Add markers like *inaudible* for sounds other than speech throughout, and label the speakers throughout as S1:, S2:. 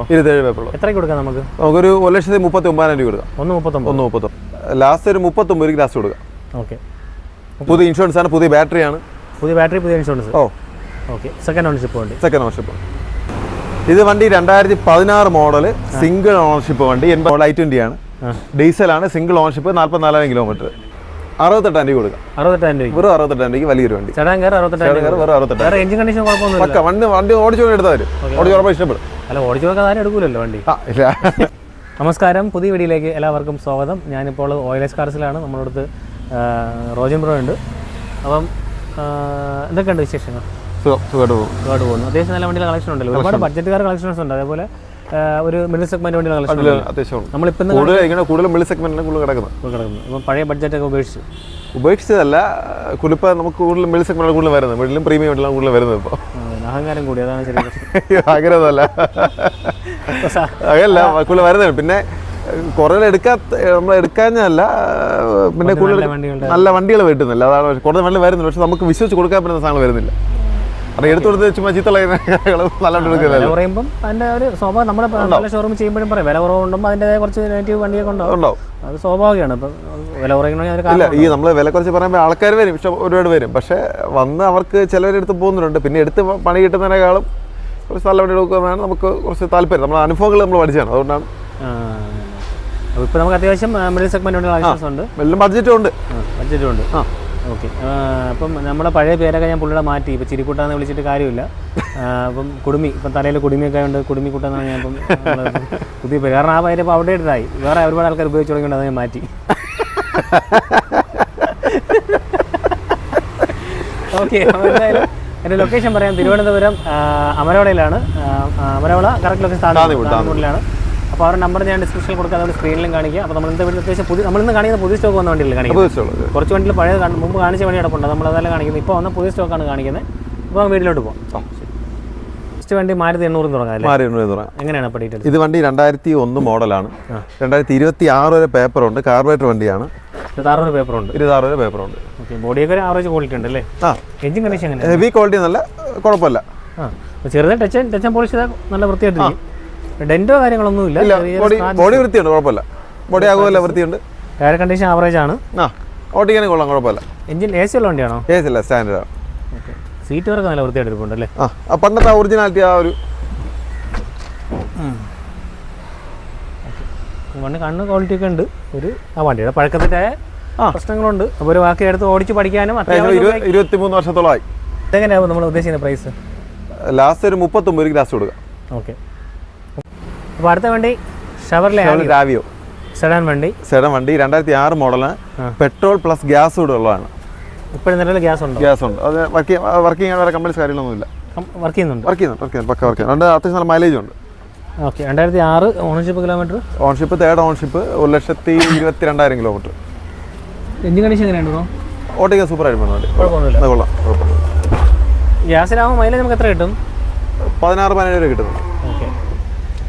S1: ഇരുപത്തേഴ് പേപ്പർ
S2: എത്രയ്ക്ക് കൊടുക്കാം നമുക്ക്?
S1: നമുക്കൊരു ഒരു ലക്ഷത്തി മുപ്പത്തി ഒമ്പതിനായിരം രൂപ കൊടുക്കാം.
S2: ഒന്ന് മുപ്പത്തൊമ്പത്.
S1: ഒന്ന് മുപ്പത്തൊമ്പത് ലാസ്റ്റ് ഒരു മുപ്പത്തൊമ്പത് ലാസ്റ്റ് കൊടുക്കാം.
S2: ഓക്കെ.
S1: പുതിയ ഇൻഷുറൻസ് ആണ് പുതിയ ബാറ്ററി ആണ്
S2: പുതിയ ബാറ്ററി പുതിയ ഇൻഷുറൻസ്
S1: ഓ.
S2: ഓക്കെ. സെക്കൻഡ് ഓണർഷിപ്പ് വണ്ടി.
S1: സെക്കൻഡ് ഓണർഷിപ്പ് ഇത് വണ്ടി രണ്ടായിരത്തി പതിനാറ് മോഡൽ സിംഗിൾ ഓണർഷിപ്പ് വണ്ടി. എൺപത് ഐ ട്വന്റി ആണ്. ഡീസലാണ് സിംഗിൾ ഓണർഷിപ്പ് നാൽപ്പത്തിനാലായിരം കിലോമീറ്റർ അറുപത്തെട്ടായിരം രൂപ കൊടുക്കാം.
S2: അറുപത്തെട്ടായിരം രൂപ
S1: വെറും അറുപത്തെട്ടായിരം രൂപ വലിയൊരു വണ്ടി.
S2: അറുപത്തെട്ടായിരം
S1: ചേട്ടൻ
S2: രൂപ
S1: വെറും അറുപത്തെട്ടായിരം
S2: എഞ്ചിൻ കണ്ടീഷൻ കുഴപ്പമൊന്നുമില്ല.
S1: പക്ക വണ്ടി വണ്ടി ഓടിച്ചു എടുത്താൽ ഓടിച്ചു ഉറപ്പാണ് ഇഷ്ടപ്പെടും.
S2: അല്ല ഓടിച്ചു നോക്കാൻ ആരും എടുക്കൂലല്ലോ വണ്ടി.
S1: ഇല്ല. *laughs*
S2: നമസ്കാരം. പുതിയ വീഡിയോയിലേക്ക് എല്ലാവർക്കും സ്വാഗതം. ഞാനിപ്പോൾ ഓയിലേസ് കാർസിലാണ്. നമ്മളടുത്ത് റോജൻ ബ്രോ ഉണ്ട്. അപ്പം എന്തൊക്കെയുണ്ട് വിശേഷങ്ങൾ?
S1: സുഖം സുഖമായിട്ട് പോകും
S2: ഒരുപാട് പോകുന്നു. അത്യാവശ്യം നല്ല വണ്ടിയുടെ കളക്ഷൻ ഉണ്ടല്ലോ. ഒരുപാട് ബഡ്ജറ്റുകാർ കളക്ഷൻസ് ഉണ്ട്. അതേപോലെ ഒരു മിഡിൽ സെഗ്മെന്റ് വണ്ടിയുടെ കളക്ഷൻ
S1: അതിൽ അത്യാവശ്യം
S2: നമ്മളിപ്പോൾ ഇന്ന്
S1: കൂടുതൽ ഇങ്ങനെ കൂടുതൽ മിഡിൽ സെഗ്മെന്റിലാണ് കൂടുതൽ കിടക്കുന്നത്.
S2: കിടക്കുന്നത്. ഇപ്പം പഴയ ബഡ്ജറ്റൊക്കെ ഉപേക്ഷിച്ചു
S1: ഉപേക്ഷിച്ചതല്ല കുലിപ്പ നമുക്ക് കൂടുതൽ മിഡിൽ സെഗ്മെന്റാണ് കൂടുതൽ വരുന്നത്. മിഡിലും പ്രീമിയം ആയിട്ടാണ് കൂടുതൽ വരുന്നത് ഇപ്പോൾ
S2: അഹങ്കാരം കൂടി അതാണ്
S1: ആഗ്രഹമല്ല
S2: സാ-
S1: കൂടുതൽ വരുന്നത് പിന്നെ കുറേ എടുക്കാത്ത നമ്മൾ എടുക്കാഞ്ഞല്ല പിന്നെ കൂടുതൽ
S2: നല്ല
S1: വണ്ടികൾ വെട്ടുന്നില്ല അതാണ് കുറേ വണ്ടി വരുന്നില്ല. പക്ഷെ നമുക്ക് വിശ്വസിച്ച് കൊടുക്കാൻ പറ്റുന്ന സാധനങ്ങൾ വരുന്നില്ല. അത് എടുത്തു കൊടുത്ത് ചുമ്മാ ചീത്തള നല്ല വണ്ടി
S2: വില
S1: എടുക്കുന്നില്ല
S2: കുറയുമ്പം അതിന്റെ ഒരു സ്വാഭാവികം നമ്മുടെ പല ഷോറൂം ചെയ്യുമ്പോഴും പറയാം. വില കുറവുണ്ടുമ്പോൾ അതിന്റെതായ കുറച്ച് നെഗറ്റീവ് വണ്ടിയൊക്കെ ഉണ്ടാവും
S1: ഉണ്ടാവും
S2: അത് സ്വാഭാവികമാണ്. ഇപ്പം വില കുറയണമെങ്കിൽ ഒരു
S1: ഇല്ല
S2: കാരണം
S1: ഈ നമ്മൾ വില കുറച്ച് പറയുമ്പോൾ ആൾക്കാർ വരും. പക്ഷെ ഒരുപാട് വരും. പക്ഷേ വന്ന് അവർക്ക് ചിലവരെടുത്ത് പോകുന്നുണ്ട് പിന്നെ എടുത്ത് പണി കിട്ടുന്നതിനേക്കാളും കുറച്ച് നല്ല വണ്ടി എടുക്കുന്നതാണ് നമുക്ക് കുറച്ച് താല്പര്യം. നമ്മുടെ അനുഭവങ്ങൾ നമ്മൾ പഠിച്ചാണ്. അതുകൊണ്ടാണ്.
S2: അപ്പോൾ ഇപ്പോൾ നമുക്ക് അത്യാവശ്യം മിഡിൽ സെഗ്മെന്റ് ഉണ്ട്.
S1: ബഡ്ജറ്റും ഉണ്ട്.
S2: ബഡ്ജറ്റും ഉണ്ട്.
S1: ആ.
S2: ഓക്കെ. അപ്പം നമ്മുടെ പഴയ പേരൊക്കെ ഞാൻ പുള്ളിയുടെ മാറ്റി. ഇപ്പം ചിരിക്കുട്ടാന്ന് വിളിച്ചിട്ട് കാര്യമില്ല. അപ്പം കുടുമി ഇപ്പം തലയിൽ കുടുമിയൊക്കെ ഉണ്ട്. കുടുമി കുട്ടെന്നാണ് ഞാൻ ഇപ്പം പുതിയ പേര്. കാരണം ആ പേര് ഇപ്പോൾ അവിടെ ആയി. വേറെ ഒരുപാട് ആൾക്കാർ ഉപയോഗിച്ച് തുടങ്ങിയിട്ട് അത് ഞാൻ മാറ്റി. ഓക്കെ എന്തായാലും എന്റെ ലൊക്കേഷൻ പറയാം. തിരുവനന്തപുരം അമരവളയിലാണ് അമരവള കറക്റ്റ് ലൊക്കേഷൻ
S1: താന്നിമൂട്,
S2: താന്നിമൂടിലാണ് അപ്പോൾ അവരുടെ നമ്പർ ഞാൻ ഡിസ്ക്രിപ്ഷനിൽ കൊടുക്കാം അതുകൊണ്ട് സ്ക്രീനിലും കാണിക്കുക അപ്പോൾ നമ്മൾ ഇന്നത്തെ വീട്ടിൽ അത്യാവശ്യം പുതിയ നമ്മളിന്ന് കാണിക്കുന്ന പുതിയ സ്റ്റോക്ക് വന്ന വണ്ടിയിൽ കാണിക്കുന്നത്? കുറച്ച് വണ്ടിയിൽ പഴയ മുമ്പ് കാണിച്ച വണ്ടി അടപ്പുണ്ട് നമ്മൾ അതെല്ലാം കാണിക്കുന്നത്. ഇപ്പോൾ വന്ന പുതിയ സ്റ്റോക്കാണ് കാണിക്കുന്നത്. അപ്പോൾ വീട്ടിലോട്ട് പോകാം ഫസ്റ്റ് വണ്ടി മാരുതി എണ്ണൂറ് തുടങ്ങാം അല്ലേ?
S1: എണ്ണൂറ് തുടങ്ങാം.
S2: എങ്ങനെയാണ് അപ്പോൾ
S1: ഇത് വണ്ടി രണ്ടായിരത്തി ഒന്ന് മോഡലാണ്. രണ്ടായിരത്തി ഇരുപത്തി ആറ് വരെ പേപ്പറുണ്ട് കാർബറേറ്റർ വണ്ടിയാണ്.
S2: ഇരുപത്താറ് പേപ്പറുണ്ട്
S1: ഇരുപത്താറ് വരെ പേപ്പറുണ്ട്
S2: ഓക്കെ ബോഡിയൊക്കെ ഒരു ആവറേജ് ക്വാളിറ്റി ഉണ്ട് അല്ലേ?
S1: ആ.
S2: എഞ്ചിൻ കണ്ടീഷൻ എങ്ങനെ
S1: ഹെവി ക്വാളിറ്റി നല്ല കുഴപ്പമില്ല.
S2: ആ. ചെറുതായി ടച്ച് ടച്ച് പോളിഷ് ചെയ്താൽ നല്ല വൃത്തിയായിട്ടിരിക്കും. ഡെന്റോ കാര്യങ്ങളൊന്നും ഇല്ല.
S1: ബോഡി ബോഡി വൃത്തിയുണ്ട് കുഴപ്പമില്ല. ബോഡി ആകുമല്ല വൃത്തിയുണ്ട്.
S2: എയർ കണ്ടീഷൻ ആവറേജ് ആണ്.
S1: ആ ഓട്ടിക്കാനും കൊള്ളാം കുഴപ്പമില്ല.
S2: എഞ്ചിൻ എ സി ഉള്ള വണ്ടിയാണോ?
S1: ഏസില്ല സ്റ്റാൻഡേർഡ്
S2: ആണ്. സീറ്റ് വർക്ക് നല്ല വൃത്തിയായിട്ട് ഇരിപ്പുണ്ട് അല്ലേ?
S1: ആ ആ പണ്ടത്തെ ഒറിജിനാലിറ്റി ആ ഒരു
S2: വണ്ടി കണ്ണ് ക്വാളിറ്റി ഒക്കെ ഉണ്ട്. ഒരു ആ വണ്ടിയുടെ പഴക്കത്തിന്റെ
S1: ആ.
S2: പ്രശ്നങ്ങളുണ്ട്. അപ്പോൾ ഒരു ബാക്കി എടുത്ത് ഓടിച്ച് പഠിക്കാനും
S1: ഇരുപത്തി മൂന്ന് വർഷത്തോളമായി.
S2: എങ്ങനെയാവും നമ്മൾ ഉദ്ദേശിക്കുന്ന പ്രൈസ്
S1: ലാസ്റ്റ് ഒരു മുപ്പത്തൊമ്പത് ഗ്ലാസ് ലാസ്റ്റ് കൊടുക്കാം.
S2: ഓക്കെ അപ്പോൾ അടുത്ത വണ്ടി ഷവർലെ
S1: രാവിയോ
S2: സെഡാൻ വണ്ടി.
S1: ചേട്ടൻ വണ്ടി. രണ്ടായിരത്തി ആറ് മോഡലാണ് പെട്രോൾ പ്ലസ് ഗ്യാസ് കൂടെ ഉള്ളതാണ്.
S2: ഇപ്പോഴും നിലവിൽ ഗ്യാസ് ഉണ്ട്?
S1: ഗ്യാസ് ഉണ്ട്. അത് വർക്ക് വർക്കിംഗ് ആണ് വേറെ കമ്പനീസ് കാര്യങ്ങളൊന്നുമില്ല.
S2: വർക്ക് ചെയ്യുന്നുണ്ട്?
S1: വർക്ക് ചെയ്യുന്നുണ്ട് വർക്ക് ചെയ്യുന്നുണ്ട്. പക്ക വർക്ക് ചെയ്യുന്നുണ്ട്. രണ്ട് അത്യാവശ്യം നല്ല മൈലേജ് ഉണ്ട്.
S2: ഓക്കെ രണ്ടായിരത്തി ആറ് ownership kilometre
S1: ownership third ownership ഒരു ലക്ഷത്തി ഇരുപത്തി രണ്ടായിരം കിലോമീറ്റർ
S2: എഞ്ചിൻ കണ്ടീഷൻ
S1: സൂപ്പർ ആയിട്ട് വണ്ടി.
S2: കുഴപ്പമൊന്നുമില്ല.
S1: അത് കൊള്ളാം കുഴപ്പമില്ല
S2: ഗ്യാസിലാവുമ്പോൾ മൈലേജ് നമുക്ക് എത്ര കിട്ടും?
S1: പതിനാറ് പതിനേഴ്
S2: കിട്ടുന്നുണ്ട്.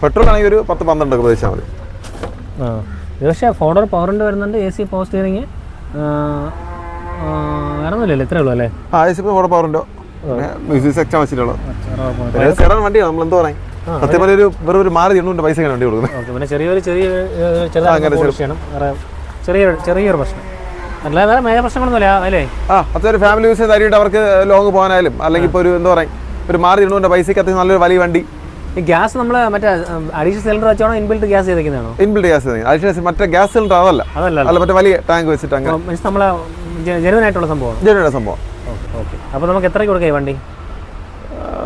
S1: പെട്രോൾ ആണെങ്കിൽ ഒരു പത്ത് പന്ത്രണ്ട് പ്രതീക്ഷിച്ചാൽ മതി.
S2: ഇത് പക്ഷേ ഫോർഡർ പവറിന്റെ വരുന്നുണ്ട് എ സി പവർ സ്റ്റിയറിങ് വേറൊന്നുമില്ലല്ലോ ഇത്രേ ഉള്ളൂ അല്ലേ?
S1: ആ എ സി പവർ ഉണ്ടോ? മ്യൂസിക് സെക്ഷൻ ചെറിയ വണ്ടിയാണ് നമ്മൾ എന്തോ പറയാം. സത്യം പറഞ്ഞ ഒരു വെറും ഒരു മാറി എണ്ണൂറ് പൈസക്കാണ് വണ്ടി കൊടുക്കുന്നത്.
S2: ഓക്കെ പിന്നെ ചെറിയൊരു ചെറിയ ചെറിയൊരു ചെറിയൊരു പ്രശ്നം. അല്ലാതെ വേറെ മേജർ പ്രശ്നങ്ങളൊന്നുമില്ല അല്ലേ?
S1: ആ അത്യാവശ്യം ഫാമിലി യൂസ് ചെയ്ത് അരിയിട്ട് അവർക്ക് ലോങ് പോകാനായാലും അല്ലെങ്കിൽ ഇപ്പോൾ ഒരു എന്താ പറയും ഒരു മാറി എണ്ണൂറിന്റെ പൈസയ്ക്ക് അത്യാവശ്യം നല്ലൊരു വലിയ വണ്ടി.
S2: ഈ ഗ്യാസ് നമ്മൾ മറ്റേ അഡീഷണൽ സിലിണ്ടർ വെച്ചാണോ ഇൻബിൽറ്റ് ഗ്യാസ് ചെയ്തേക്കുന്നതാണോ?
S1: ഇൻബിൽഡ് ഗ്യാസ് അഡീഷണൽ മറ്റേ ഗ്യാസ് സിലിണ്ടർ അതല്ല.
S2: അതല്ല
S1: മറ്റേ വലിയ ടാങ്ക് വെച്ചിട്ട് അങ്ങനെ.
S2: നമ്മളെ ജനുവൻ ആയിട്ടുള്ള സംഭവമാണ്?
S1: ജനുവൻ സംഭവം.
S2: ഓക്കെ അപ്പോൾ നമുക്ക് എത്രയ്ക്ക് കൊടുക്കാം ഈ വണ്ടി?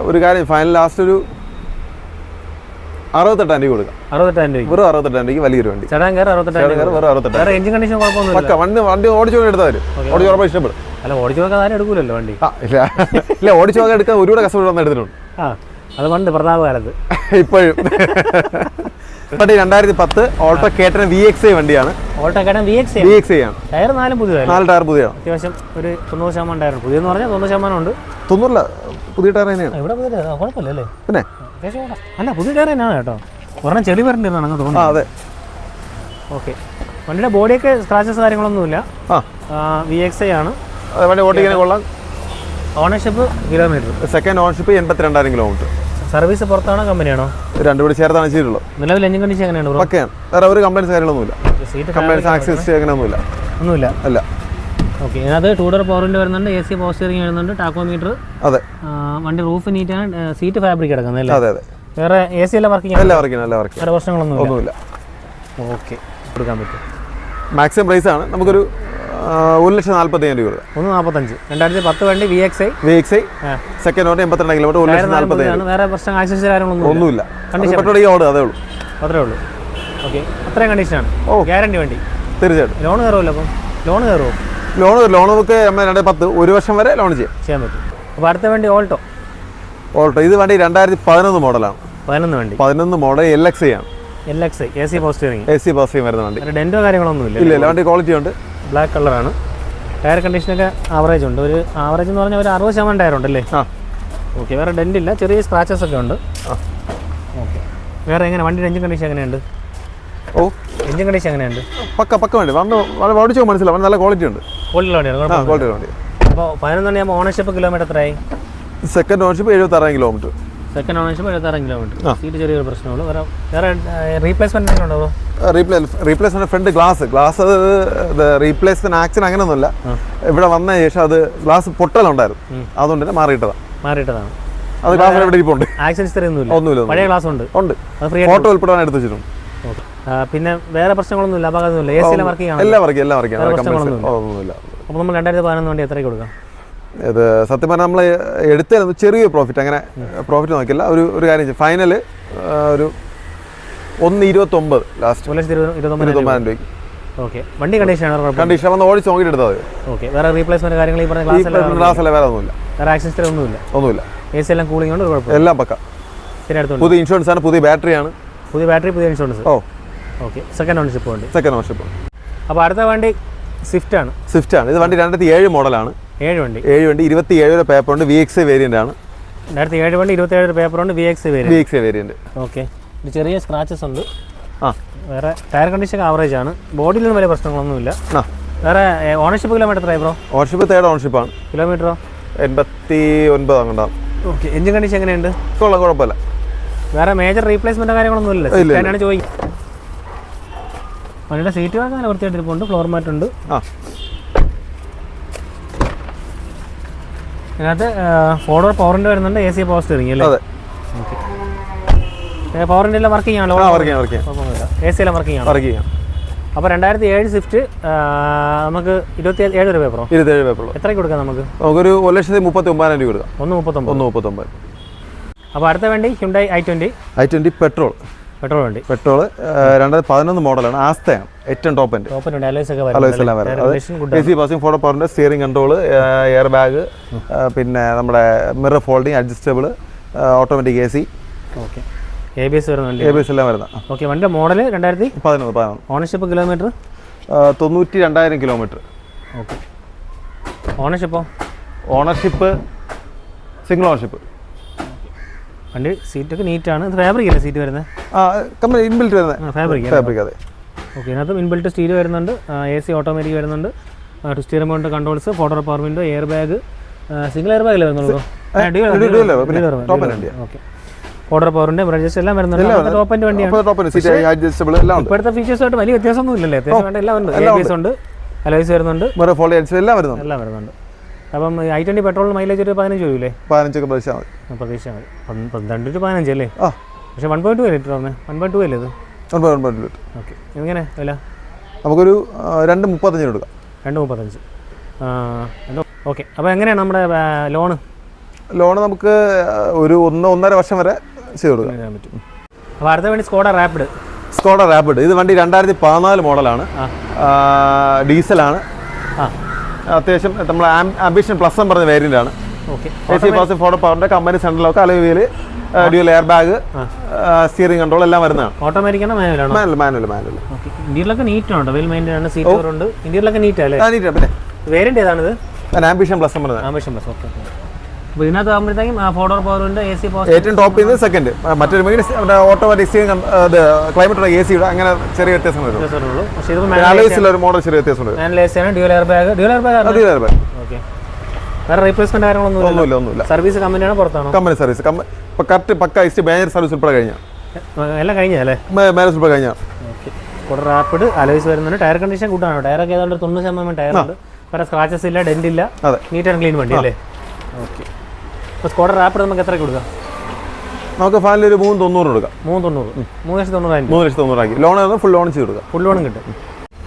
S1: ഒരു കാര്യം ഫൈനൽ ലാസ്റ്റ് ഒരു അറുപത്തെട്ടാം രൂപ കൊടുക്കാം.
S2: അറുപത്തെട്ടായിരം രൂപ
S1: വെറും അറുപത്തെട്ടായിരം രൂപ വലിയൊരു വണ്ടി.
S2: കയറി അറുപത്തെട്ടായിരം
S1: വെറും അറുപത്തെട്ടാം
S2: വേറെ എഞ്ചിൻ കണ്ടീഷൻ കുഴപ്പമൊന്നുമില്ല.
S1: പക്ക വണ്ടി വണ്ടി ഓടിച്ചു കൊണ്ട് എടുത്താൽ ഓടിച്ചു ഉറപ്പാണ് ഇഷ്ടപ്പെടും.
S2: അല്ല ഓടിച്ചു നോക്കാൻ ആരും എടുക്കൂലല്ലോ വണ്ടി.
S1: ഇല്ല. ഇല്ല ഓടിച്ചു നോക്കാൻ എടുക്കാൻ ഒരുപാട് കസ്റ്റമർ വന്ന് എടുത്തിട്ടുണ്ട്.
S2: ആ. അത് *laughs* പണ്ട് പ്രതാപ കാലത്ത്
S1: ഇപ്പോഴും. വണ്ടി രണ്ടായിരത്തി പത്ത് Alto K ten V X I വണ്ടിയാണ്.
S2: Alto K ten V X
S1: V X I ആണ്.
S2: ടയർ നാലും പുതിയ
S1: നാല് ടയർ പുതിയ.
S2: അത്യാവശ്യം ഒരു തൊണ്ണൂറ് ശതമാനം ടയർ പുതിയെന്ന് പറഞ്ഞാൽ തൊണ്ണൂറ് ശതമാനം ഉണ്ട്.
S1: തൊണ്ണൂറില്ല പുതിയ ടയർ തന്നെയാണ്.
S2: ഇവിടെ പുതിയ കുഴപ്പമില്ല അല്ലേ?
S1: പിന്നെ?
S2: അല്ല പുതിയ ടയർ തന്നെയാണ് കേട്ടോ. ഒരെണ്ണം ചെളി വരേണ്ടതാണ് അങ്ങ്
S1: ആ
S2: തോന്നുന്നു
S1: അതെ.
S2: ഓക്കെ. വണ്ടിയുടെ ബോഡിയൊക്കെ സ്ക്രാച്ചസ് കാര്യങ്ങളൊന്നുമില്ല. വി എക്സ് ഐ ആണ്.
S1: വണ്ടി ഓടിക്കാൻ കൊള്ളാം.
S2: ഓണർഷിപ്പ് കിലോമീറ്റർ
S1: സെക്കൻഡ് ഓണർഷിപ്പ് എൺപത്തി രണ്ടായിരം കിലോമീറ്റർ
S2: സർവീസ് പുറത്താണോ കമ്പനിയാണോ?
S1: രണ്ടുപേരും ചേർത്താണ് ചെയ്തിട്ടുള്ളത്.
S2: നിലവിൽ എഞ്ചിൻ കണ്ടീഷൻ എങ്ങനെയാണ്
S1: പക്കയാണ്. വേറെ ഒരു കംപ്ലൈൻസ് കാര്യങ്ങളൊന്നുമില്ല.
S2: സീറ്റ്
S1: കംപ്ലൈൻസ് ആക്സസ് അങ്ങനെയൊന്നുമില്ല.
S2: ഒന്നുമില്ല?
S1: അല്ല.
S2: ഓക്കെ അത് ടൂ ഡോർ പവറിന്റെ വരുന്നുണ്ട് എ സി പവർ സ്റ്റിയറിംഗ് വരുന്നുണ്ട് ടാക്കോമീറ്റർ
S1: അതെ.
S2: വണ്ടി റൂഫ് നീറ്റാണ് സീറ്റ് ഫാബ്രിക് കിടക്കുന്നത് അല്ലേ?
S1: അതെ അതെ.
S2: വേറെ എ സി എല്ലാം വർക്കിംഗ്
S1: എല്ലാം വർക്കിംഗ് എല്ലാം വർക്കിംഗ്
S2: വേറെ പ്രശ്നങ്ങളൊന്നും
S1: ഒന്നുമില്ല.
S2: ഓക്കെ കൊടുക്കാൻ പറ്റും.
S1: മാക്സിമം പ്രൈസ് ആണ്. നമുക്കൊരു ഒരു ലക്ഷം നാൽപ്പത്തി അയ്യായിരം രൂപ.
S2: ഒന്ന് നാൽപ്പത്തഞ്ച് രണ്ടായിരത്തി പത്ത് വണ്ടി V X I
S1: V X I second order എൺപത്തിരണ്ട് കിലോമീറ്റർ ഒരു ലക്ഷം
S2: ആണ്. വേറെ പ്രശ്നം ആക്സസ് കാര്യങ്ങളൊന്നും
S1: ഒന്നുമില്ല. പെട്രോൾ ഓർഡർ അതേ ഉള്ളൂ.
S2: അത്രേ ഉള്ളൂ. ഓക്കെ അത്രയും കണ്ടീഷനാണ്
S1: ഓ.
S2: ഗ്യാരണ്ടി വണ്ടി.
S1: തീർച്ചയായിട്ടും.
S2: ലോൺ കയറുമല്ലോ അപ്പം. ലോൺ കയറുമോ
S1: ലോൺ ലോൺ നമുക്ക് രണ്ട് പത്ത് ഒരു വർഷം വരെ ലോൺ ചെയ്യാം.
S2: ചെയ്യാൻ പറ്റും. അപ്പോൾ അടുത്ത വണ്ടി ഓൾട്ടോ
S1: ഓൾട്ടോ ഇത് വണ്ടി രണ്ടായിരത്തി പതിനൊന്ന് മോഡലാണ്
S2: പതിനൊന്ന് വണ്ടി.
S1: പതിനൊന്ന് മോഡൽ എൽ എക്സ് ഐ ആണ്.
S2: L X I A C power steering
S1: A C post വരുന്ന വണ്ടി.
S2: ഡെന്റോ കാര്യങ്ങളൊന്നും
S1: ഇല്ല ഇല്ല വണ്ടി ക്വാളിറ്റി ഉണ്ട്.
S2: ബ്ലാക്ക് കളറാണ് ടയർ കണ്ടീഷനൊക്കെ ആവറേജ് ഉണ്ട്. ഒരു ആവറേജ് എന്ന് പറഞ്ഞാൽ ഒരു അറുപത് ശതമാനം ടയർ ഉണ്ടല്ലേ?
S1: ആ.
S2: ഓക്കെ വേറെ ഡെന്റ് ഇല്ല. ചെറിയ സ്ക്രാച്ചസ് ഒക്കെ ഉണ്ട്.
S1: ആ.
S2: ഓക്കെ വേറെ എങ്ങനെ? വണ്ടിയുടെ എഞ്ചിൻ കണ്ടീഷൻ എങ്ങനെയുണ്ട്?
S1: ഓ.
S2: എഞ്ചിൻ കണ്ടീഷൻ എങ്ങനെയുണ്ട്?
S1: പക്ക പക്ക വണ്ടി. വന്ന് ഓടിച്ചോ മനസ്സിലാവും. നല്ല ക്വാളിറ്റി ഉണ്ട്.
S2: ക്വാളിറ്റിയുള്ള വണ്ടിയാണ്
S1: ക്വാളിറ്റി വണ്ടി
S2: അപ്പോൾ പതിനൊന്ന് മണിയാകുമ്പോൾ ഓണർഷിപ്പ് കിലോമീറ്റർ എത്രയായി?
S1: സെക്കൻഡ് ഓണർഷിപ്പ് എഴുപത്താറായിരം കിലോമീറ്റർ
S2: സെക്കൻഡ് ഓണർഷിപ്പ് എഴുപത്താറ് കിലോമീറ്റർ
S1: ആ.
S2: സീറ്റ് ചെറിയൊരു പ്രശ്നമുള്ളൂ. വേറെ വേറെ റീപ്ലേസ്മെന്റ് എന്തെങ്കിലും ഉണ്ടോ
S1: replacement front glass glass replacement action അങ്ങനെയൊന്നുമില്ല ഇവിടെ വന്ന ശേഷം അത് ഗ്ലാസ് പൊട്ടലുണ്ടായിരുന്നു. അതുകൊണ്ട് തന്നെ മാറിയിട്ടതാണ്
S2: മാറിയിട്ടതാണ്.
S1: അത് ഗ്ലാസ് ഇവിടെ ഇരിപ്പുണ്ട്.
S2: ആക്സിഡൻസ് ഇത്രയൊന്നുമില്ല
S1: ഒന്നുമില്ല.
S2: പഴയ ഗ്ലാസ് ഉണ്ട്.
S1: ഉണ്ട്. ഫോട്ടോ ഉൾപ്പെടാൻ എടുത്ത് വെച്ചിട്ടുണ്ട്
S2: പിന്നെ വേറെ പ്രശ്നങ്ങളൊന്നുമില്ല. അപകടമൊന്നുമില്ല. എ വർക്കിംഗ് ആണ്
S1: എല്ലാം വർക്കിംഗ് എല്ലാം വർക്കിംഗ്
S2: വേറെ
S1: കംപ്ലൈൻസ്
S2: പ്രശ്നങ്ങളൊന്നുമില്ല. അപ്പോൾ നമ്മൾ രണ്ടായിരത്തി പതിനൊന്ന് വണ്ടി എത്രയ്ക്ക് കൊടുക്കാം?
S1: ഇത് സത്യം പറഞ്ഞാൽ നമ്മൾ എടുത്തത് ചെറിയ പ്രോഫിറ്റ് അങ്ങനെ പ്രോഫിറ്റ് നോക്കില്ല. ഒരു ഒരു കാര്യം ഫൈനൽ ഒരു ഒന്ന് ഇരുപത്തൊമ്പത് ലാസ്റ്റ്
S2: ഒരു ലക്ഷത്തി ഇരുപത് ഇരുപത്തൊമ്പത്
S1: രൂപയ്ക്ക്.
S2: വണ്ടി കണ്ടീഷൻ
S1: കണ്ടീഷൻ വന്ന് ഓടിച്ച് നോക്കിയിട്ട്
S2: ഓക്കെ വേറെ റീപ്ലേസ്മെന്റ് കാര്യങ്ങൾ ഈ പറഞ്ഞ
S1: ഗ്ലാസ് അല്ല വേറെ ഒന്നുമില്ല.
S2: വേറെ ആക്സിഡൻസ് ഒന്നുമില്ല.
S1: ഒന്നുമില്ല.
S2: എ സി എല്ലാം കൂളിംഗ് കുഴപ്പമില്ല.
S1: എല്ലാം പക്ക. പുതിയ ഇൻഷുറൻസ് ആണ് പുതിയ ബാറ്ററി ആണ്.
S2: പുതിയ ബാറ്ററി പുതിയ ഇൻഷുറൻസ്
S1: ഓ.
S2: ഓക്കെ സെക്കൻഡ് ഓണർഷിപ്പ് വണ്ടി.
S1: സെക്കൻഡ് ഓണർഷിപ്പ്
S2: അപ്പോൾ അടുത്ത വണ്ടി സ്വിഫ്റ്റ് ആണ്.
S1: സ്വിഫ്റ്റ് ആണ്. ഇത് വണ്ടി രണ്ടായിരത്തി ഏഴ് മോഡലാണ്
S2: ഏഴ് വണ്ടി.
S1: ഏഴ് വണ്ടി ഇരുപത്തി ഏഴ് പേപ്പർ ഉണ്ട് വി എക്സ് വേരിയന്റ് ആണ്.
S2: രണ്ടായിരത്തി ഏഴ് വണ്ടി ഇരുപത്തേഴ് പേപ്പർ ഉണ്ട് V X variant
S1: V X variant
S2: okay ഒരു ചെറിയ സ്ക്രാച്ചസ് ഉണ്ട്.
S1: ആ.
S2: വേറെ ടയർ കണ്ടീഷൻ ആവറേജ് ആണ്. ബോഡിയിലൊന്നും വലിയ പ്രശ്നങ്ങളൊന്നുമില്ല. വേറെ ഓണർഷിപ്പ് കിലോമീറ്റർ ആയി ബ്രോ
S1: ഓണർഷിപ്പ് തേർഡ് ഓണർഷിപ്പാണ്
S2: കിലോമീറ്ററോ
S1: എൺപത്തി ഒൻപത് അങ്ങോട്ടാണ്
S2: ഓക്കെ എഞ്ചിൻ കണ്ടീഷൻ എങ്ങനെയുണ്ട്?
S1: കൊള്ളാം കുഴപ്പമില്ല.
S2: വേറെ മേജർ റീപ്ലേസ്മെന്റ് കാര്യങ്ങളൊന്നും ഇല്ല ചോദിക്കുന്നത്. വണ്ടിയുടെ സീറ്റ് വാങ്ങാൻ വൃത്തിയായിട്ട് ഇരിപ്പുണ്ട് ഫ്ലോർ മാറ്റ് ഉണ്ട്.
S1: ആ.
S2: ഇതിനകത്ത് ഫോർ ഡോർ പവറിന്റെ വരുന്നുണ്ട് എ സി പവർ സ്റ്റിയറിംഗ് അല്ലേ?
S1: അതെ.
S2: ഓക്കെ പവറിന്റെ എല്ലാം വർക്കിംഗ് ആണല്ലോ
S1: വർക്ക് ചെയ്യാം വർക്ക് ചെയ്യാം
S2: കുഴപ്പമൊന്നുമില്ല. എ സി എല്ലാം വർക്കിംഗ് ആണ്?
S1: വർക്ക് ചെയ്യാം
S2: അപ്പോൾ രണ്ടായിരത്തി ഏഴ് സ്വിഫ്റ്റ് നമുക്ക് ഇരുപത്തി ഏഴ് രൂപ പേപ്പറോ
S1: ഇരുപത്തേഴ് പേപ്പറോ
S2: എത്ര കൊടുക്കാം നമുക്ക്?
S1: നമുക്കൊരു ഒരു ലക്ഷത്തി മുപ്പത്തി ഒമ്പതിനായിരം രൂപ കൊടുക്കാം.
S2: ഒന്ന് മുപ്പത്തൊമ്പത്.
S1: ഒന്ന് മുപ്പത്തൊമ്പത്.
S2: അപ്പോൾ അടുത്ത വേണ്ടി Hyundai i twenty
S1: i twenty petrol
S2: petrol വണ്ടി.
S1: പെട്രോൾ രണ്ടായിരത്തി പതിനൊന്ന് മോഡലാണ് ആസ്തയാണ് ഏറ്റവും ടോപ്പ്
S2: എൻഡ് ഉണ്ട്. അലോയ്സ്
S1: എല്ലാം വരുന്നത്
S2: വരുന്നത്
S1: സി പാസിംഗ് ഫോട്ടോ പവറിന്റെ സ്റ്റിയറിംഗ് കൺട്രോൾ എയർ ബാഗ് പിന്നെ നമ്മുടെ mirror folding adjustable automatic A C
S2: okay A B S വരുന്ന
S1: എ ബി എസ് എല്ലാം വരുന്ന.
S2: ഓക്കെ വണ്ടിയുടെ മോഡൽ രണ്ടായിരത്തി
S1: പതിനൊന്ന് പതിനൊന്ന്.
S2: ഓണർഷിപ്പ് കിലോമീറ്റർ
S1: തൊണ്ണൂറ്റി രണ്ടായിരം കിലോമീറ്റർ
S2: ഓക്കെ ഓണർഷിപ്പോ
S1: ഓണർഷിപ്പ് സിംഗിൾ ഓണർഷിപ്പ്
S2: വണ്ടി സീറ്റൊക്കെ നീറ്റാണ്. ഇത് ഫാബ്രിക് അല്ലേ സീറ്റ് വരുന്നത്?
S1: ഇൻബിൽറ്റ് വരുന്നത്.
S2: ഫാബ്രിക്
S1: ഫാബ്രിക് അതെ.
S2: ഓക്കെ ഇതിനകത്ത് ഇൻബിൽറ്റ് സ്റ്റീൽ വരുന്നുണ്ട് എ സി ഓട്ടോമാറ്റിക് വരുന്നുണ്ട് steering mount controls photo power window air bag single air അല്ലേ വരുന്നുള്ളൂ. ഓക്കെ പവറിന്റെ ബ്രജസ് എല്ലാം വരുന്നുണ്ട്. ടോപ്പ് എന്റെ വണ്ടിയാണ്. ഇപ്പോഴത്തെ ഫീച്ചേഴ്സായിട്ട് വലിയ വ്യത്യാസമൊന്നും ഇല്ലല്ലേ അത്യാവശ്യം എല്ലാം ഉണ്ട്. അലോയ്സ് വരുന്നുണ്ട്.
S1: എല്ലാം വരുന്നുണ്ട്.
S2: എല്ലാം വരുന്നുണ്ട്. അപ്പം ഐ ട്വന്റി പെട്രോൾ മൈലേജ് ഒരു പതിനഞ്ച് രൂപയില്ലേ
S1: പതിനഞ്ചൊക്കെ പ്രതീക്ഷ മതി.
S2: പ്രതീക്ഷ മതി. പന്ത് പന്ത്രണ്ട് ടു പതിനഞ്ച് അല്ലേ?
S1: ആ.
S2: പക്ഷേ വൺ പോയിന്റ് ടു ലിറ്റർ ആണ് വൺ പോയിന്റ് ടു അല്ലേ ഇത്?
S1: ഒൻപത് ഒൻപത് ലിറ്റർ
S2: ഓക്കെ. എങ്ങനെ വില?
S1: നമുക്കൊരു രണ്ട് മുപ്പത്തഞ്ചിന് കൊടുക്കാം.
S2: രണ്ട് മുപ്പത്തഞ്ച്. ഓക്കെ. അപ്പോൾ എങ്ങനെയാണ് നമ്മുടെ ലോണ്?
S1: ലോണ് നമുക്ക് ഒരു ഒന്ന് ഒന്നര വർഷം വരെ ചെയ്ത് കൊടുക്കാം.
S2: ചെയ്യാൻ പറ്റും. അപ്പോൾ അടുത്ത വേണ്ടി സ്കോഡ റാപ്പിഡ്
S1: സ്കോഡ റാപ്പിഡ് ഇത് വണ്ടി രണ്ടായിരത്തി പതിനാല് മോഡലാണ്. ഡീസലാണ്.
S2: ആ.
S1: അത്യാവശ്യം നമ്മൾ ആംബിഷൻ പ്ലസ് എന്ന് പറഞ്ഞ വേരിയന്റ് ആണ്.
S2: Okay
S1: A C plus photo പവറിന്റെ കമ്പനി സെന്ററിലൊക്കെ അലവിയിൽ dual air bag steering control എല്ലാം വരുന്നതാണ്.
S2: ഓട്ടോമാറ്റിക് ആണോ ആണ്?
S1: മാനുവൽ മാനുവൽ മാനുവൽ
S2: ഇന്ത്യയിലൊക്കെ നീറ്റ് ഉണ്ട് വെൽ മൈൻഡ് ആണ് സീറ്റ് ഉണ്ട്. ഇന്ത്യയിലൊക്കെ നീറ്റ് അല്ലേ
S1: നീറ്റ് പിന്നെ
S2: വേരിയന്റ് ഇത്
S1: ambition plus
S2: ambition plus okay അപ്പോൾ ഇതിനകത്ത് ആകുമ്പോഴത്തേക്കും ഫോട്ടോ പവർ ഉണ്ട് എ സി പവർ
S1: ഏറ്റവും ടോപ്പ് ചെയ്യുന്നത് സെക്കൻഡ് മറ്റൊരു ഓട്ടോമാറ്റിക് ഇത് ക്ലൈമറ്റ് എ സിയുടെ അങ്ങനെ ചെറിയ വ്യത്യാസം വരും.
S2: പക്ഷേ ഇത്
S1: ഒരു മോഡൽ ചെറിയ വ്യത്യാസം വരും.
S2: മാനുവൽ എ സി ആണ്. Dual air bag dual air bag
S1: അത് എയർ ബാഗ്
S2: ഓക്കെ വേറെ റീപ്ലേസ്മെന്റ് കാര്യങ്ങളൊന്നും ഇല്ല
S1: ഒന്നുമില്ല ഒന്നുമില്ല.
S2: സർവീസ് കമ്പനിയാണ് പുറത്താണോ?
S1: കമ്പനി സർവീസ് കമ്പനി ഇപ്പോൾ കറക്റ്റ് പക്ക ഇസ്റ്റ് മേജർ സർവീസ് ഉൾപ്പെടെ കഴിഞ്ഞാൽ
S2: എല്ലാം കഴിഞ്ഞല്ലേ
S1: ഉൾപ്പെടെ
S2: കൂടെ റാപ്പിഡ് അലോയ്സ് വരുന്നുണ്ട്. ടയർ കണ്ടീഷൻ കൂട്ടാണ് ടയറൊക്കെ ഏതാണ്ട് തൊണ്ണൂറ് ശതമാനം ടയർ ഉണ്ട്. വേറെ സ്ക്രാച്ചസ് ഇല്ല ഡെന്റ് ഇല്ല. നീറ്റ് ആൻഡ് ക്ലീൻ വണ്ടി അല്ലേ? ഓക്കെ അപ്പോൾ സ്കോഡർ റാപ്പിഡ് നമുക്ക് എത്ര കൊടുക്കാം?
S1: നമുക്ക് ഫാനിൽ ഒരു മൂന്ന് തൊണ്ണൂറ് കൊടുക്കാം.
S2: മൂന്ന് തൊണ്ണൂറ്. മൂന്ന് ലക്ഷത്തി തൊണ്ണൂറായിരം
S1: മൂന്ന് ലക്ഷത്തി തൊണ്ണൂറാക്കി. ലോൺ ഫുൾ ലോൺ ചെയ്ത് കൊടുക്കാം
S2: ഫുൾ ലോൺ കിട്ടും.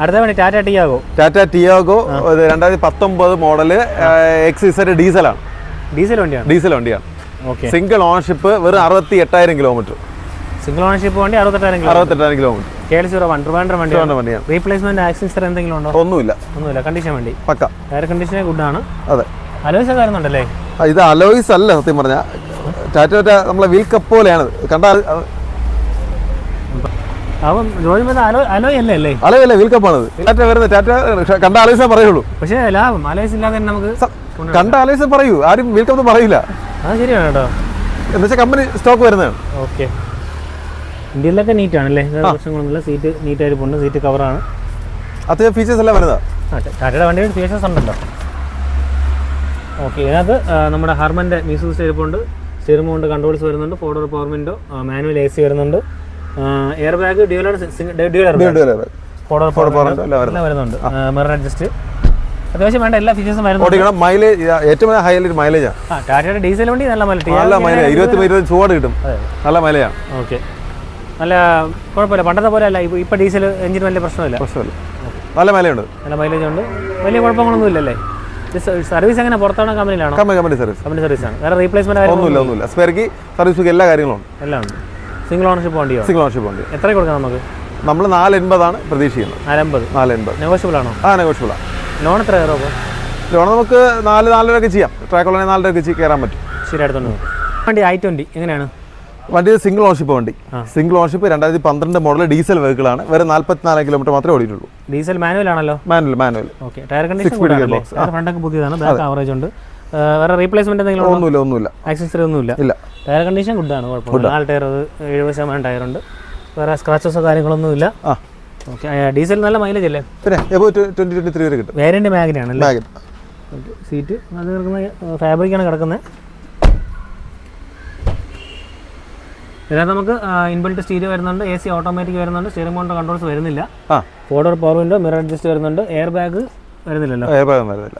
S2: അടുത്ത വേണ്ടി ടാറ്റ ടിയാഗോ
S1: ടാറ്റ ടിയാഗോ രണ്ടായിരത്തി പത്തൊമ്പത് മോഡൽ എക്സ് ഇസഡ് ഡീസലാണ്
S2: ഡീസൽ വണ്ടിയാണ്?
S1: ഡീസൽ വണ്ടിയാണ്.
S2: ഓക്കെ
S1: സിംഗിൾ ഓണർഷിപ്പ് വെറും അറുപത്തി എട്ടായിരം കിലോമീറ്റർ
S2: സിംഗിൾ ഓണർഷിപ്പ് വണ്ടി അറുപത്തെട്ടായിരം
S1: അറുപത്തെട്ടായിരം kilometre
S2: K L zero one Trivandrum വണ്ടിയാണ്.
S1: വണ്ടിയാണ്.
S2: റീപ്ലേസ്മെന്റ് ആക്സിൻസർ എന്തെങ്കിലും ഉണ്ടോ?
S1: ഒന്നുമില്ല.
S2: ഒന്നുമില്ല. കണ്ടീഷൻ വണ്ടി.
S1: പക്ക.
S2: കണ്ടീഷൻ കണ്ടീഷനെ ആണ്.
S1: അതെ.
S2: അലോയ്സ് വരുന്നുണ്ടല്ലേ
S1: ആ, ഇത് അലോയ്സ് അല്ല സത്യം പറഞ്ഞാൽ ടാറ്റ നമ്മളെ വീൽ കപ്പ് പോലെയാണ്. കണ്ടാൽ
S2: അവൻ ജോലിമത് അലോ അലോയ് അല്ലേ
S1: അലോയല്ല വീൽ കപ്പാണത്. ടാറ്റ വരുന്നത് ടാറ്റ കണ്ട അലോയ്സേ പറയുള്ളൂ.
S2: പക്ഷേ ലാഭം അലോയ്സ് ഇല്ലാതെ നമുക്ക്
S1: കണ്ട അലോയ്സേ പറയൂ. ആരും വീൽ കപ്പ് പറയില്ല.
S2: അത് ശരിയാണ് കേട്ടോ.
S1: എന്നുവെച്ചാൽ കമ്പനി സ്റ്റോക്ക് വരുന്നതാണ്.
S2: ഓക്കെ. ഇന്ത്യയിലൊക്കെ നീറ്റ് ആണല്ലേ പ്രശ്നങ്ങളൊന്നുമില്ല സീറ്റ് നീറ്റായിട്ട് പോകുന്നുണ്ട് സീറ്റ് കവറാണ്
S1: അത്യാവശ്യം ഫീച്ചേഴ്സ് എല്ലാം വരുന്നതാണ്
S2: ടാറ്റയുടെ വണ്ടിയുടെ ഫീച്ചേഴ്സ് ഉണ്ടല്ലോ. ഓക്കെ ഇതിനകത്ത് നമ്മുടെ ഹർമന്റെ മ്യൂസിക് സ്റ്റേരിപ്പുണ്ട് സ്റ്റിയറിംഗ് കൺട്രോൾസ് വരുന്നുണ്ട്. Four door power window manual A C വരുന്നുണ്ട്. എയർ ബാഗ് ഡ്യൂലർ ഡ്യൂലർ പവർ
S1: എല്ലാം
S2: എല്ലാം വരുന്നുണ്ട്. മിറർ അഡ്ജസ്റ്റ് അത്യാവശ്യം വേണ്ട എല്ലാ ഫീച്ചേഴ്സും വരുന്നുണ്ട്.
S1: മൈലേജ് ഏറ്റവും ഹൈലൈറ്റ് മൈലേജാണ്
S2: ആ. ടാറ്റയുടെ ഡീസൽ വണ്ടി നല്ല മൈലേജ്
S1: നല്ല മൈലേജ് ഇരുപത്തി ഇരുപത് ചുവട് കിട്ടും. നല്ല മൈലേജാണ്
S2: ഓക്കെ. നല്ല കുഴപ്പമില്ല. പണ്ടത്തെ പോലെ അല്ല ഇപ്പോൾ ഇപ്പോൾ ഡീസൽ എഞ്ചിന് വലിയ പ്രശ്നമില്ല.
S1: പ്രശ്നമില്ല. നല്ല മൈലേജുണ്ട്
S2: നല്ല മൈലേജ് ഉണ്ട്. വലിയ കുഴപ്പങ്ങളൊന്നും ഇല്ലല്ലേ? സർവീസ് എങ്ങനെ? പുറത്താണ് കമ്പനിയിലാണോ?
S1: കമ്പനി കമ്പനി സർവീസ്
S2: കമ്പനി സർവീസാണ് വേറെ റീപ്ലേസ്മെന്റ്
S1: ഒന്നുമില്ല ഒന്നുമില്ല. സ്പെയർക്ക് സർവീസ് എല്ലാ കാര്യങ്ങളും ഉണ്ട്.
S2: എല്ലാം ഉണ്ട്. സിംഗിൾ ഓണർഷിപ്പ് വണ്ടിയോ
S1: സിംഗിൾ ഓണർഷിപ്പ് വണ്ടി
S2: എത്ര കൊടുക്കാം നമുക്ക്?
S1: നമ്മൾ നാല് എൺപതാണ് പ്രതീക്ഷിക്കുന്നത്. നാല് എൺപത്
S2: നെഗോഷ്യബിൾ ആണോ?
S1: ആ നെഗോഷ്യബിളാണ്
S2: ലോൺ എത്ര കയറും അപ്പോൾ
S1: ലോൺ നമുക്ക് നാല് നാലരയൊക്കെ ചെയ്യാം. ട്രാക്കുള്ള നാലരയൊക്കെ കയറാൻ പറ്റും.
S2: ശരി അടുത്തോണ്ട് പോകും വണ്ടി ഐ ട്വന്റി എങ്ങനെയാണ്?
S1: വണ്ടി സിംഗിൾ ഓണർഷിപ്പ് വണ്ടി. സിംഗിൾ ഓണർഷിപ്പ് രണ്ടായിരത്തി പന്ത്രണ്ട് മോഡൽ ഡീസൽ വെഹിക്കിൾ ആണ്. വേറെ നാൽപ്പത്തിനാല് കിലോമീറ്റർ മാത്രമേ ഓടിയിട്ടുള്ളൂ.
S2: ഡീസൽ മാനുവൽ ആണല്ലോ?
S1: Manual manual
S2: okay tyre condition. Tyre ഫ്രണ്ടൊക്കെ പുതിയതാണ് ബാക്ക് ആവറേജ് ഉണ്ട്. വേറെ റീപ്ലേസ്മെന്റ് എന്തെങ്കിലും
S1: ഒന്നുമില്ല ഒന്നുമില്ല.
S2: ആക്സസറി ഒന്നുമില്ല.
S1: ഇല്ല.
S2: ടയർ കണ്ടീഷൻ ഗുഡ് ആണ് കുഴപ്പമില്ല. നാല് ടയർ എഴുപത് ശതമാനം ടയറുണ്ട് വേറെ സ്ക്രാച്ചസോ കാര്യങ്ങളൊന്നുമില്ല
S1: ഇല്ല.
S2: ഓക്കെ ഡീസൽ നല്ല മൈലേജ് അല്ലേ?
S1: പിന്നെ എബോ ട്വന്റി ട്വന്റി ത്രീ വരെ കിട്ടും. ബാഗ്
S2: ഓക്കെ സീറ്റ് അത് കിടക്കുന്ന ഫാബ്രിക്കാണ് കിടക്കുന്നത്. ഇതിനകത്ത് നമുക്ക് ഇൻബിൽറ്റ് സ്റ്റീരിയോ വരുന്നുണ്ട് എ സി ഓട്ടോമാറ്റിക് വരുന്നുണ്ട് സ്റ്റിയറിംഗ് മൗണ്ട് കൺട്രോൾസ് വരുന്നില്ല.
S1: ആ.
S2: Four door power window mirror adjust വരുന്നുണ്ട് എയർ ബാഗ് വരുന്നില്ലല്ലോ.
S1: എയർ ബാഗ് വരുന്നില്ല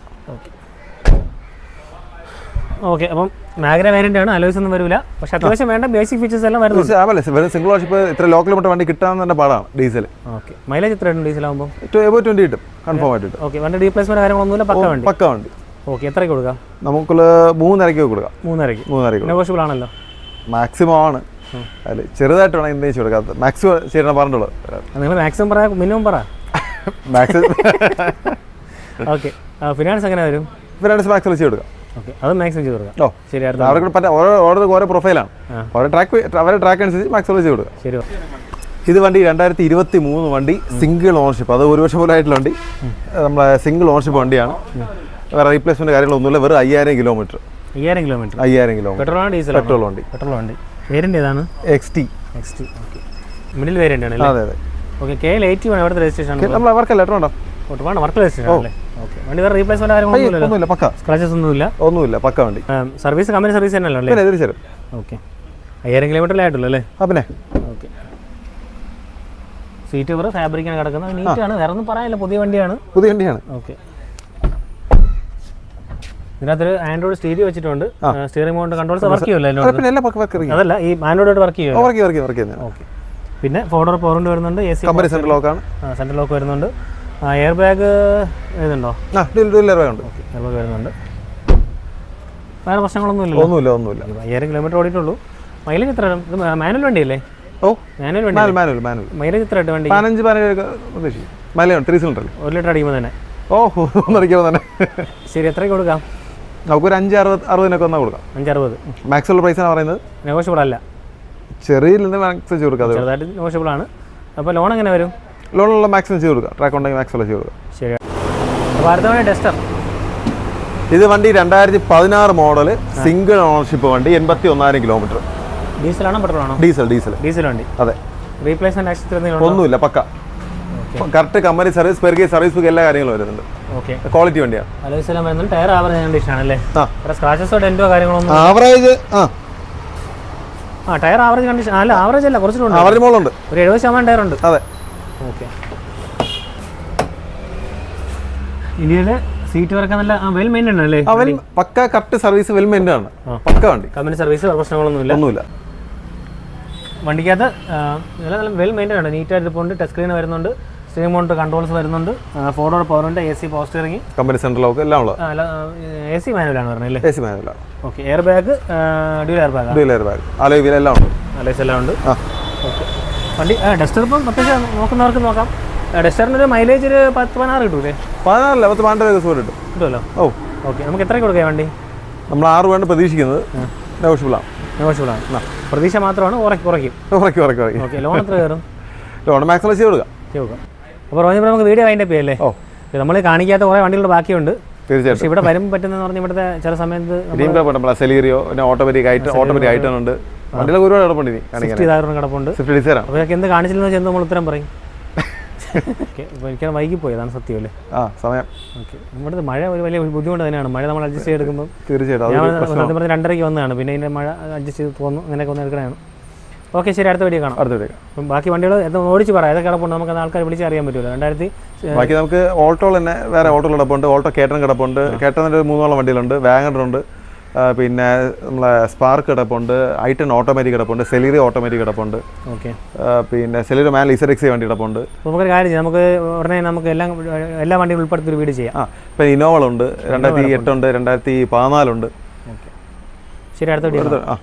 S2: ഓക്കെ അപ്പം മാഗ്ര വേരിയന്റ് ആണ് അലോയ്സ് ഒന്നും വരില്ല പക്ഷെ അത്യാവശ്യം വേണ്ട ബേസിക് ഫീച്ചേഴ്സ് എല്ലാം
S1: ആവല്ലേ വെറും സിംഗിൾ ഓണർഷിപ്പ് ഇത്ര ലോ കിലോമീറ്റർ വണ്ടി കിട്ടാൻ തന്നെ പാടാണ് ഡീസൽ
S2: ഓക്കെ മൈലേജ് എത്ര ഡീസൽ ആകുമ്പോൾ
S1: എബോ ട്വന്റി കിട്ടും കൺഫേം ആയിട്ട്
S2: ഓക്കെ വണ്ടി റീപ്ലേസ്മെന്റ് കാര്യങ്ങളൊന്നുമില്ല പക്ക വണ്ടി.
S1: പക്ക വണ്ടി.
S2: ഓക്കെ എത്രയ്ക്ക് കൊടുക്കാം?
S1: നമുക്കുള്ള മൂന്നരയ്ക്ക് കൊടുക്കാം.
S2: മൂന്നരയ്ക്ക്.
S1: മൂന്നരയ്ക്ക്
S2: നെഗോഷ്യബിൾ ആണല്ലോ.
S1: മാക്സിമം ആണ്. അതിൽ ചെറുതായിട്ട് വേണം എന്തെങ്കിലും കൊടുക്കാം മാക്സിമം ചെയ്യണം പറഞ്ഞോളൂ.
S2: നിങ്ങൾ മാക്സിമം പറ മിനിമം പറ.
S1: മാക്സിമം
S2: ഓക്കെ ഫിനാൻസ് എങ്ങനെ വരും?
S1: ഫിനാൻസ് മാക്സിമം ചെയ്ത് കൊടുക്കാം.
S2: അത് മാക്സിമം ചെയ്ത് കൊടുക്കാം.
S1: ഓ.
S2: ശരി അടുത്ത
S1: അവർക്ക് പറ്റ ഓരോ ഓരോ ഓരോ പ്രൊഫൈലാണ് ഓരോ ട്രാക്ക് അവരുടെ ട്രാക്ക് അനുസരിച്ച് മാക്സിമം ചെയ്ത് കൊടുക്കുക
S2: ശരി.
S1: ഇത് വണ്ടി രണ്ടായിരത്തി ഇരുപത്തി മൂന്ന് വണ്ടി സിംഗിൾ ഓണർഷിപ്പ് അത് ഒരു വർഷം പോലും ആയിട്ടുള്ള വണ്ടി നമ്മളെ സിംഗിൾ ഓണർഷിപ്പ് വണ്ടിയാണ്. വേറെ റീപ്ലേസ്മെന്റ് കാര്യങ്ങളൊന്നുമില്ല. വെറും അയ്യായിരം കിലോമീറ്റർ
S2: അയ്യായിരം കിലോമീറ്റർ
S1: അയ്യായിരം കിലോമീറ്റർ
S2: പെട്രോൾ ഡീസൽ
S1: പെട്രോൾ വണ്ടി.
S2: പെട്രോൾ വണ്ടി. വേരിയന്റ് ഏതാണ്?
S1: X T
S2: next okay middle variant ആണ്
S1: അതെ അതെ.
S2: Okay K L eighty one അവിടുത്തെ രജിസ്ട്രേഷൻ
S1: നമ്മൾ വർക്കല്ല
S2: കേട്ടോ വേണം വർക്ക് രജിസ്ട്രേഷൻ അല്ലേ? ഓക്കെ വണ്ടി വേറെ റീപ്ലേസ്മെന്റ് കാര്യങ്ങളൊന്നുമില്ലല്ലോ
S1: ഒന്നുമില്ല പക്ക.
S2: സ്ക്രാച്ചസ് ഒന്നുമില്ല?
S1: ഒന്നുമില്ല പക്ക വണ്ടി.
S2: സർവീസ് കമ്പനി സർവീസ് തന്നെയല്ലോ അല്ലേ?
S1: തീർച്ചയായും
S2: ഓക്കെ അയ്യായിരം കിലോമീറ്ററിലേ ആയിട്ടുള്ളൂ അല്ലേ?
S1: പിന്നെ.
S2: ഓക്കെ സീറ്റ് കവർ ഫാബ്രിക്കാണ് കിടക്കുന്നത്. നീറ്റാണ് വേറെ ഒന്നും പറയാനില്ല. പുതിയ വണ്ടിയാണ്.
S1: പുതിയ വണ്ടിയാണ്.
S2: ഓക്കെ ഇതിനകത്തൊരു ആൻഡ്രോയിഡ് സ്റ്റീരിയോ വെച്ചിട്ടുണ്ട്. സ്റ്റീറിംഗ് മൗണ്ട് കൺട്രോൾസ് വർക്ക് ചെയ്യുമല്ലോ അതല്ല ഈ ആൻഡ്രോയിഡ് വർക്ക് ചെയ്യുമോ
S1: വർക്ക് വർക്ക് വർക്ക് ചെയ്യുന്നത്
S2: ഓക്കെ പിന്നെ ഫോർഡർ പവറിന്റെ വരുന്നുണ്ട് എ സി
S1: കമ്പനി സെൻട്രൽ ആണ്.
S2: സെൻട്രൽ ലോക്ക് വരുന്നുണ്ട്. എയർ ബാഗ് ഇതുണ്ടോ?
S1: ഉണ്ട്.
S2: എയർ ബാഗ് വരുന്നുണ്ട്. വേറെ പ്രശ്നങ്ങളൊന്നും ഇല്ല
S1: ഒന്നുമില്ല ഒന്നുമില്ല.
S2: അയ്യായിരം കിലോമീറ്റർ ഓടിയിട്ടുള്ളൂ. മൈലേജ് എത്ര? ഇത് മാനുവൽ വണ്ടിയല്ലേ?
S1: ഓ
S2: മാനുവൽ വണ്ടി
S1: മാനുവൽ മാനുവൽ
S2: മൈലേജ് എത്ര വണ്ടി?
S1: പതിനഞ്ച് പതിനേഴ് മൈലേജ് ത്രീ സിലിണ്ടർ
S2: ഒരു ലിറ്റർ അടിക്കുമ്പോൾ തന്നെ.
S1: ഓ ഒന്നരയ്ക്കുമ്പോൾ തന്നെ
S2: ശരി എത്രയ്ക്ക് കൊടുക്കാം?
S1: നമുക്കൊരു അഞ്ച് അറുപത് അറുപതിനൊക്കെ വന്നാൽ കൊടുക്കാം.
S2: അഞ്ചറുപത്.
S1: മാക്സിമം പ്രൈസാണ് പറയുന്നത്?
S2: നെഗോഷ്യബിൾ അല്ല.
S1: ചെറിയ മാക്സിമം ചെയ്ത് കൊടുക്കാം
S2: ചെറുതായിട്ട് നെഗോഷ്യബിൾ ആണ്. അപ്പോൾ ലോൺ എങ്ങനെ വരും?
S1: ലോണുള്ള മാക്സിമം ചെയ്ത് കൊടുക്കാം. ട്രാക്ക് ഉണ്ടെങ്കിൽ മാക്സിമം ചെയ്ത് കൊടുക്കാം.
S2: ശരി. അപ്പോൾ അടുത്ത
S1: ഇത് വണ്ടി രണ്ടായിരത്തി പതിനാറ് മോഡൽ സിംഗിൾ ഓണർഷിപ്പ് വണ്ടി എൺപത്തി ഒന്നായിരം കിലോമീറ്റർ
S2: ഡീസലാണോ പെട്രോൾ ആണോ?
S1: ഡീസൽ ഡീസൽ
S2: ഡീസൽ വണ്ടി.
S1: അതെ.
S2: റീപ്ലേസ്മെന്റ്
S1: ഒന്നുമില്ല പക്ക. കറക്റ്റ് കമ്പനി സർവീസ് പെർഗി സർവീസ് ബുക്ക് എല്ലാ കാര്യങ്ങളും വരുന്നുണ്ട്. ക്വാളിറ്റി വണ്ടിയാണ്
S2: ടയർ ആവറേജ് കണ്ടീഷൻ അല്ലേ സ്ക്രാച്ചസോ ഡെന്റോ കാര്യങ്ങളൊന്നും
S1: ആവറേജ് ആ.
S2: ആ ടയർ ആവറേജ് കണ്ടീഷൻ അല്ല ആവറേജ് അല്ല കുറച്ചിട്ടുണ്ട്
S1: ആവറേജ് മോളുണ്ട്
S2: ഒരു എഴുപത് ശതമാനം ടയർ ഉണ്ട്.
S1: അതെ.
S2: ഓക്കെ ഇന്ത്യയിലെ സീറ്റ് വർക്ക് നല്ല വെൽ മെയിന്റൈൻ അല്ലേ?
S1: അവൻ പക്ക കറക്റ്റ് സർവീസ് വെൽ മെയിന്റ് ആണ്. പക്ക വണ്ടി.
S2: കമ്പനി സർവീസ് പ്രശ്നങ്ങളൊന്നും ഇല്ല
S1: ഒന്നുമില്ല.
S2: വണ്ടിക്കകത്ത് നല്ല നല്ല വെൽ മെയിന്റൈൻ ആണ്. നീറ്റായിട്ട് പോകുന്നുണ്ട് ടച്ച് സ്ക്രീൻ വരുന്നുണ്ട്. സ്ക്രീൻ മൗണ്ട് കൺട്രോൾസ് വരുന്നുണ്ട്. ഫോർ ഡോർ പവർ ഉണ്ട് A C power steering
S1: company central lock എല്ലാം ഉള്ളത്.
S2: എ സി മാനുവലാണ് പറഞ്ഞത് അല്ലേ?
S1: A C മാനുവലാണ്
S2: okay air bag dual air bag
S1: dual air bag alloy wheel എല്ലാം ഉണ്ട്.
S2: അലോയ്സ് എല്ലാം ഉണ്ട്. ഓക്കെ വണ്ടി ഡസ്റ്റർ ഇപ്പം പ്രത്യേകിച്ച് നോക്കുന്നവർക്ക് നോക്കാം. ഡസ്റ്ററിന് ഒരു മൈലേജ് ഒരു പത്ത് പതിനാറ് കിട്ടൂലേ?
S1: പതിനാറില്ല പത്ത് പന്ത്രണ്ട് ദിവസം കിട്ടും.
S2: കിട്ടുമല്ലോ
S1: ഓ.
S2: ഓക്കെ നമുക്ക് എത്ര കൊടുക്കാം വണ്ടി?
S1: നമ്മൾ ആറ് വേണ്ട പ്രതീക്ഷിക്കുന്നത്. നെഗോഷ്യബിളാണ്
S2: നെഗോഷ്യബിളാണ് പ്രതീക്ഷ മാത്രമാണ് ഉറക്കി കുറയ്ക്കും.
S1: ഉറക്കി ഉറക്കി ഉറക്കി
S2: ഓക്കെ ലോൺ എത്ര കയറും? *laughs*
S1: ലോൺ മാക്സിമം ചെയ്ത് കൊടുക്കാം.
S2: നോക്കാം അപ്പോൾ റോജി നമുക്ക് വീഡിയോ അതിന്റെ പേയല്ലേ
S1: ഓ.
S2: നമ്മൾ കാണിക്കാത്ത കുറേ വണ്ടികൾ ബാക്കിയുണ്ട്.
S1: തീർച്ചയായിട്ടും.
S2: ഇവിടെ വരും പറ്റുന്ന പറഞ്ഞാൽ ഇവിടുത്തെ ചില സമയത്ത്
S1: ഡ്രീം പേപ്പർ നമ്മളെ സെലീറിയോ പിന്നെ ഓട്ടോമാറ്റിക് ആയിട്ട് ഓട്ടോമാറ്റിക് ആയിട്ടുണ്ട് ഉണ്ട്. വണ്ടിയിലൊക്കെ ഒരുപാട് കിടപ്പുണ്ട് ഇനി കാണിക്കാൻ.
S2: കിടപ്പുണ്ട്.
S1: സ്വിഫ്റ്റ് ഡിസൈറാണ്
S2: അപ്പോൾ ഇതൊക്കെ എന്ത് കാണിച്ചില്ലെന്ന് വെച്ചാൽ നമ്മൾ ഉത്തരം പറയും. *laughs* അപ്പോൾ എനിക്കത് വൈകി പോയി അതാണ് സത്യമല്ലേ
S1: ആ സമയം.
S2: ഓക്കെ നമ്മുടെ മഴ ഒരു വലിയ ബുദ്ധിമുട്ട് തന്നെയാണ്. മഴ നമ്മൾ അഡ്ജസ്റ്റ് ചെയ്തെടുക്കുമ്പോൾ
S1: തീർച്ചയായിട്ടും
S2: ഞാൻ
S1: പറഞ്ഞ
S2: സത്യം രണ്ടരയ്ക്ക് വന്നതാണ്. പിന്നെ ഇതിന്റെ മഴ അഡ്ജസ്റ്റ് ചെയ്ത് പോന്നു അങ്ങനെയൊക്കെ ഒന്ന് എടുക്കണതാണ്. ഓക്കെ ശരി അടുത്ത വീഡിയോ കാണാം.
S1: അടുത്ത
S2: വീഡിയോ ബാക്കി വണ്ടികൾ എന്താ ഓടിച്ച് പറയാം ഏതൊക്കെ കിടപ്പുണ്ട് നമുക്ക് ആൾക്കാർ വിളിച്ച് അറിയാൻ പറ്റുമല്ലോ രണ്ടായിരത്തി
S1: ബാക്കി നമുക്ക് ഓട്ടോ തന്നെ വേറെ ഓട്ടോ കിടപ്പുണ്ട്. ഓട്ടോ കേട്ടൻ കിടപ്പുണ്ട്. കേട്ടന്റെ ഒരു മൂന്നോളം വണ്ടികളുണ്ട്. വാഗണർ ഉണ്ട് പിന്നെ നമ്മളെ സ്പാർക്ക് കിടപ്പുണ്ട്. ഐറ്റൻ ഓട്ടോമാറ്റിക് കിടപ്പുണ്ട്. സെലീറി ഓട്ടോമാറ്റിക് കിടപ്പുണ്ട്.
S2: ഓക്കെ.
S1: പിന്നെ സെലീറി മാൻ ലിസർ എക്സി വണ്ടി കിടപ്പുണ്ട്.
S2: നമുക്കൊരു കാര്യം ചെയ്യാം. നമുക്ക് ഉടനെ നമുക്ക് എല്ലാം എല്ലാ വണ്ടിയും ഉൾപ്പെടുത്തി ഒരു വീഡിയോ ചെയ്യാം.
S1: ആ ഇപ്പം ഇന്നോവളുണ്ട് രണ്ടായിരത്തി എട്ടുണ്ട് രണ്ടായിരത്തി പതിനാലുണ്ട്.
S2: ഓക്കെ. ശരി അടുത്ത വീഡിയോ
S1: അടുത്ത- ആ.